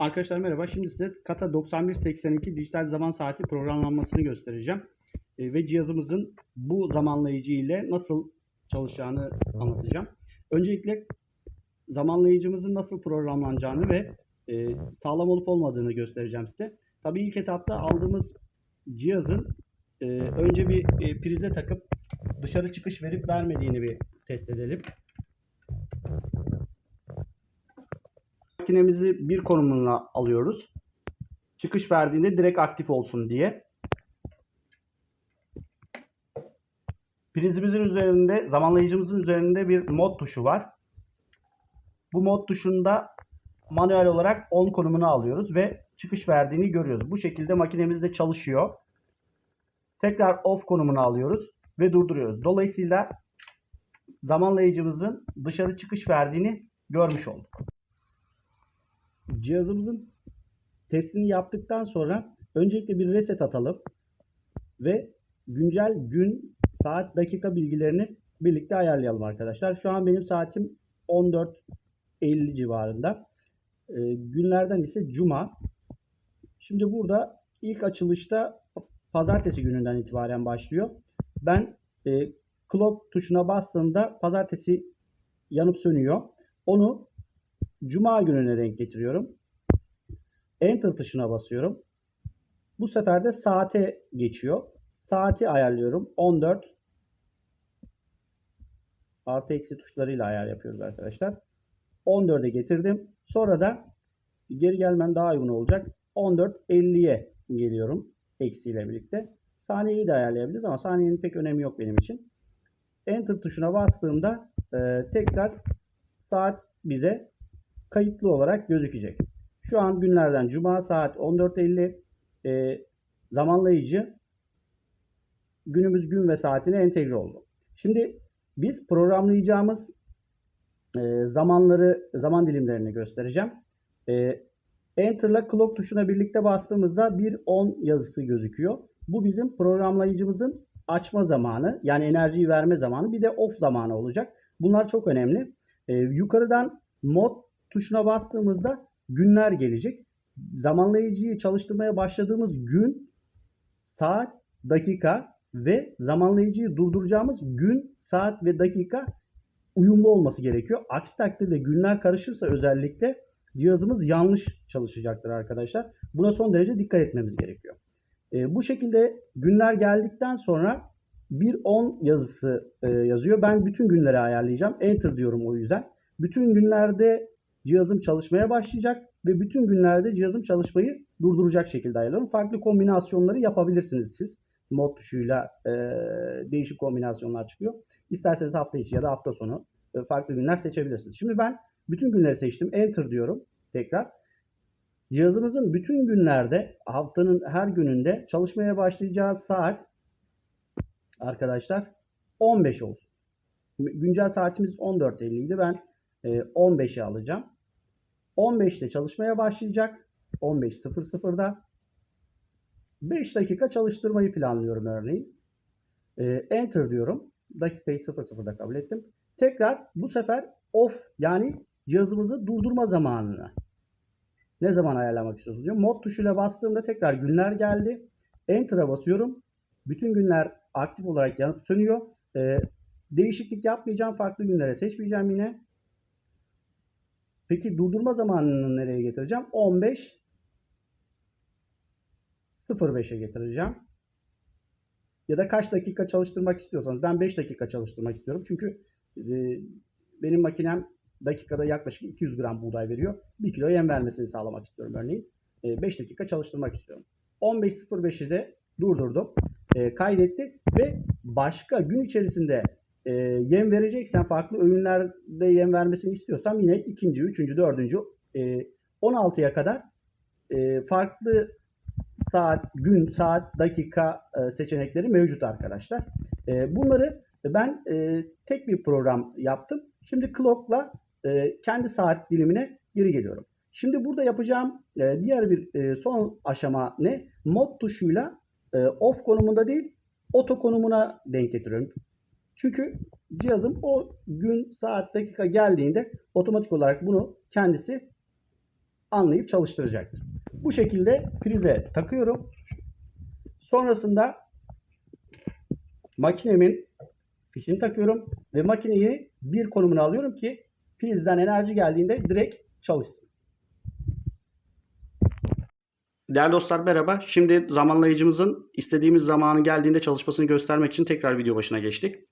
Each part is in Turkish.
Arkadaşlar merhaba. Şimdi size Kata 9182 dijital zaman saati programlanmasını göstereceğim. E, ve cihazımızın bu zamanlayıcı ile nasıl çalışacağını anlatacağım. Öncelikle zamanlayıcımızın nasıl programlanacağını ve e, sağlam olup olmadığını göstereceğim size. Tabii ilk etapta aldığımız cihazın e, önce bir e, prize takıp dışarı çıkış verip vermediğini bir test edelim. Makinemizi bir konumuna alıyoruz. Çıkış verdiğinde direkt aktif olsun diye. Prizimizin üzerinde, zamanlayıcımızın üzerinde bir mod tuşu var. Bu mod tuşunda manuel olarak on konumunu alıyoruz ve çıkış verdiğini görüyoruz. Bu şekilde makinemiz de çalışıyor. Tekrar off konumunu alıyoruz ve durduruyoruz. Dolayısıyla zamanlayıcımızın dışarı çıkış verdiğini görmüş olduk cihazımızın testini yaptıktan sonra öncelikle bir reset atalım ve güncel gün, saat, dakika bilgilerini birlikte ayarlayalım arkadaşlar. Şu an benim saatim 14.50 civarında. E, günlerden ise cuma. Şimdi burada ilk açılışta pazartesi gününden itibaren başlıyor. Ben e, clock tuşuna bastığımda pazartesi yanıp sönüyor. Onu Cuma gününe denk getiriyorum. Enter tuşuna basıyorum. Bu sefer de saate geçiyor. Saati ayarlıyorum. 14 artı eksi tuşlarıyla ayar yapıyoruz arkadaşlar. 14'e getirdim. Sonra da geri gelmem daha uygun olacak. 14.50'ye geliyorum. Eksiyle birlikte. Saniyeyi de ayarlayabiliriz ama saniyenin pek önemi yok benim için. Enter tuşuna bastığımda e, tekrar saat bize kayıtlı olarak gözükecek. Şu an günlerden cuma saat 14.50 e, zamanlayıcı günümüz gün ve saatine entegre oldu. Şimdi biz programlayacağımız e, zamanları zaman dilimlerini göstereceğim. E, Enter ile clock tuşuna birlikte bastığımızda bir on yazısı gözüküyor. Bu bizim programlayıcımızın açma zamanı yani enerjiyi verme zamanı bir de off zamanı olacak. Bunlar çok önemli. E, yukarıdan mod tuşuna bastığımızda günler gelecek. Zamanlayıcıyı çalıştırmaya başladığımız gün, saat, dakika ve zamanlayıcıyı durduracağımız gün, saat ve dakika uyumlu olması gerekiyor. Aksi takdirde günler karışırsa özellikle cihazımız yanlış çalışacaktır arkadaşlar. Buna son derece dikkat etmemiz gerekiyor. E, bu şekilde günler geldikten sonra bir 10 yazısı e, yazıyor. Ben bütün günleri ayarlayacağım. Enter diyorum o yüzden. Bütün günlerde cihazım çalışmaya başlayacak ve bütün günlerde cihazım çalışmayı durduracak şekilde ayarlarım. Farklı kombinasyonları yapabilirsiniz siz. Mod tuşuyla e, değişik kombinasyonlar çıkıyor. İsterseniz hafta içi ya da hafta sonu e, farklı günler seçebilirsiniz. Şimdi ben bütün günleri seçtim. Enter diyorum tekrar. Cihazımızın bütün günlerde haftanın her gününde çalışmaya başlayacağı saat arkadaşlar 15 olsun. Güncel saatimiz 14.50 idi. Ben 15'i alacağım. 15'te çalışmaya başlayacak. 15.00'da. 5 dakika çalıştırmayı planlıyorum örneğin. Enter diyorum. Dakikayı 00'da kabul ettim. Tekrar bu sefer off yani cihazımızı durdurma zamanını ne zaman ayarlamak istiyorsunuz diyor. Mod tuşuyla bastığımda tekrar günler geldi. Enter'a basıyorum. Bütün günler aktif olarak yanıp sönüyor. Ee, değişiklik yapmayacağım. Farklı günlere seçmeyeceğim yine. Peki durdurma zamanını nereye getireceğim? 15 05'e getireceğim. Ya da kaç dakika çalıştırmak istiyorsanız. Ben 5 dakika çalıştırmak istiyorum. Çünkü e, benim makinem dakikada yaklaşık 200 gram buğday veriyor. 1 kilo yem vermesini sağlamak istiyorum örneğin. E, 5 dakika çalıştırmak istiyorum. 15.05'i de durdurdum. E, kaydetti ve başka gün içerisinde e, yem vereceksen farklı öğünlerde yem vermesini istiyorsam yine ikinci, üçüncü, dördüncü e, 16'ya kadar e, farklı saat, gün, saat, dakika e, seçenekleri mevcut arkadaşlar. E, bunları ben e, tek bir program yaptım. Şimdi clock'la e, kendi saat dilimine geri geliyorum. Şimdi burada yapacağım e, diğer bir e, son aşama ne? Mod tuşuyla e, off konumunda değil, auto konumuna denk getiriyorum. Çünkü cihazım o gün, saat, dakika geldiğinde otomatik olarak bunu kendisi anlayıp çalıştıracaktır. Bu şekilde prize takıyorum. Sonrasında makinemin fişini takıyorum ve makineyi bir konumuna alıyorum ki prizden enerji geldiğinde direkt çalışsın. Değerli dostlar merhaba. Şimdi zamanlayıcımızın istediğimiz zamanı geldiğinde çalışmasını göstermek için tekrar video başına geçtik.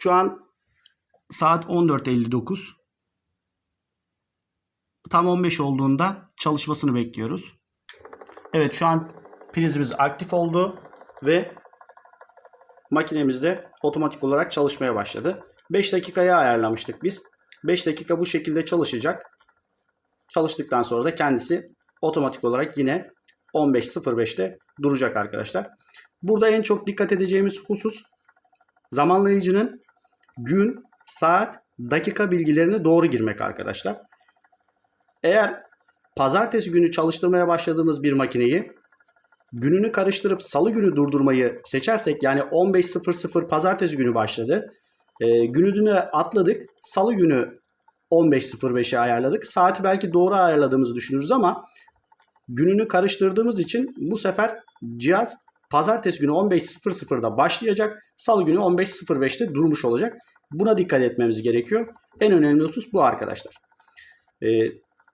Şu an saat 14.59. Tam 15 olduğunda çalışmasını bekliyoruz. Evet şu an prizimiz aktif oldu ve makinemiz de otomatik olarak çalışmaya başladı. 5 dakikaya ayarlamıştık biz. 5 dakika bu şekilde çalışacak. Çalıştıktan sonra da kendisi otomatik olarak yine 15.05'te duracak arkadaşlar. Burada en çok dikkat edeceğimiz husus zamanlayıcının gün, saat, dakika bilgilerini doğru girmek arkadaşlar. Eğer pazartesi günü çalıştırmaya başladığımız bir makineyi gününü karıştırıp salı günü durdurmayı seçersek yani 15.00 pazartesi günü başladı. E, gününü atladık. Salı günü 15.05'e ayarladık. Saati belki doğru ayarladığımızı düşünürüz ama gününü karıştırdığımız için bu sefer cihaz pazartesi günü 15.00'da başlayacak. Salı günü 15.05'te durmuş olacak. Buna dikkat etmemiz gerekiyor. En önemli husus bu arkadaşlar. E,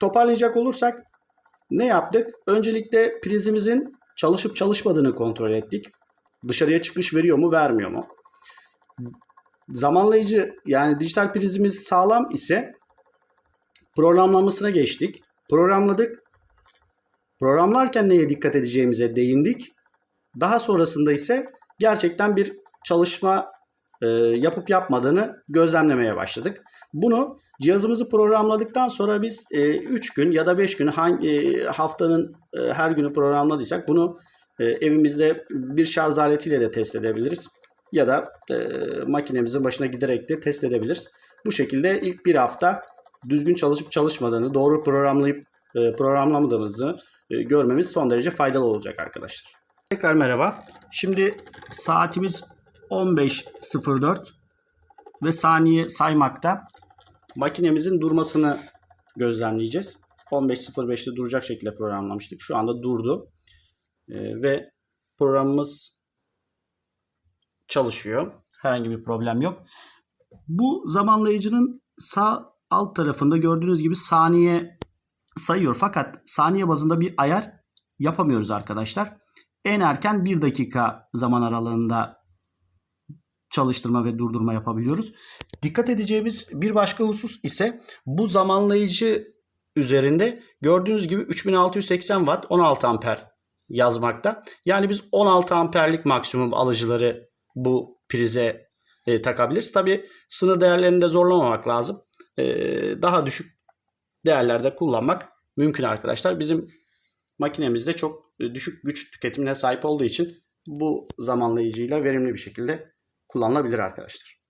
toparlayacak olursak ne yaptık? Öncelikle prizimizin çalışıp çalışmadığını kontrol ettik. Dışarıya çıkış veriyor mu vermiyor mu? Zamanlayıcı yani dijital prizimiz sağlam ise programlamasına geçtik. Programladık. Programlarken neye dikkat edeceğimize değindik. Daha sonrasında ise gerçekten bir çalışma e, yapıp yapmadığını gözlemlemeye başladık. Bunu cihazımızı programladıktan sonra biz 3 gün ya da 5 gün hangi e, haftanın e, her günü programladıysak bunu e, evimizde bir şarj aletiyle de test edebiliriz. Ya da e, makinemizin başına giderek de test edebiliriz. Bu şekilde ilk bir hafta düzgün çalışıp çalışmadığını, doğru programlayıp e, programlamadığımızı e, görmemiz son derece faydalı olacak arkadaşlar. Tekrar merhaba. Şimdi saatimiz 15.04 ve saniye saymakta. Makinemizin durmasını gözlemleyeceğiz. 15.05'te duracak şekilde programlamıştık. Şu anda durdu. E, ve programımız çalışıyor. Herhangi bir problem yok. Bu zamanlayıcının sağ alt tarafında gördüğünüz gibi saniye sayıyor. Fakat saniye bazında bir ayar yapamıyoruz arkadaşlar. En erken 1 dakika zaman aralığında çalıştırma ve durdurma yapabiliyoruz. Dikkat edeceğimiz bir başka husus ise bu zamanlayıcı üzerinde gördüğünüz gibi 3680 watt 16 amper yazmakta. Yani biz 16 amperlik maksimum alıcıları bu prize e, takabiliriz. Tabi sınır değerlerini de zorlamamak lazım. E, daha düşük değerlerde kullanmak mümkün arkadaşlar. Bizim makinemizde çok düşük güç tüketimine sahip olduğu için bu zamanlayıcıyla verimli bir şekilde kullanılabilir arkadaşlar.